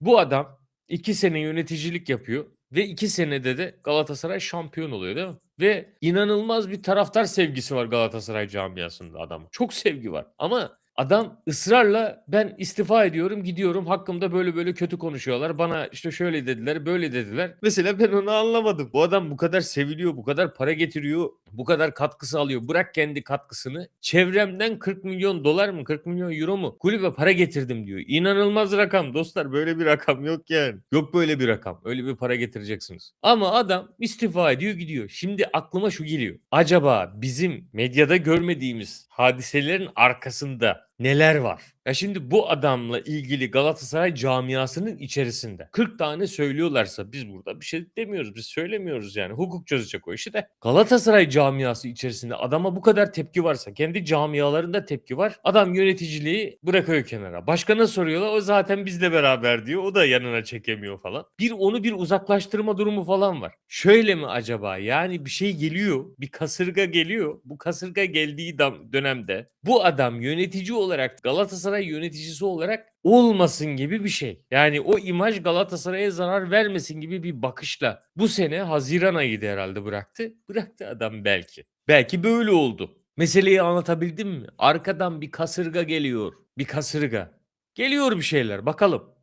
Bu adam 2 sene yöneticilik yapıyor ve 2 senede de Galatasaray şampiyon oluyor değil mi? Ve inanılmaz bir taraftar sevgisi var Galatasaray camiasında adamın. Çok sevgi var ama adam ısrarla ben istifa ediyorum gidiyorum hakkımda böyle böyle kötü konuşuyorlar. Bana işte şöyle dediler böyle dediler. Mesela ben onu anlamadım. Bu adam bu kadar seviliyor bu kadar para getiriyor bu kadar katkısı alıyor. Bırak kendi katkısını çevremden 40 milyon dolar mı 40 milyon euro mu kulübe para getirdim diyor. İnanılmaz rakam dostlar böyle bir rakam yok yani. Yok böyle bir rakam öyle bir para getireceksiniz. Ama adam istifa ediyor gidiyor. Şimdi aklıma şu geliyor. Acaba bizim medyada görmediğimiz hadiselerin arkasında neler var? Ya şimdi bu adamla ilgili Galatasaray camiasının içerisinde 40 tane söylüyorlarsa biz burada bir şey demiyoruz. Biz söylemiyoruz yani. Hukuk çözecek o işi de. Galatasaray camiası içerisinde adama bu kadar tepki varsa kendi camialarında tepki var. Adam yöneticiliği bırakıyor kenara. Başkana soruyorlar o zaten bizle beraber diyor. O da yanına çekemiyor falan. Bir onu bir uzaklaştırma durumu falan var. Şöyle mi acaba? Yani bir şey geliyor. Bir kasırga geliyor. Bu kasırga geldiği dönemde bu adam yönetici olarak Galatasaray yöneticisi olarak olmasın gibi bir şey. Yani o imaj Galatasaray'a zarar vermesin gibi bir bakışla bu sene Haziran ayıydı herhalde bıraktı. Bıraktı adam belki. Belki böyle oldu. Meseleyi anlatabildim mi? Arkadan bir kasırga geliyor. Bir kasırga. Geliyor bir şeyler bakalım.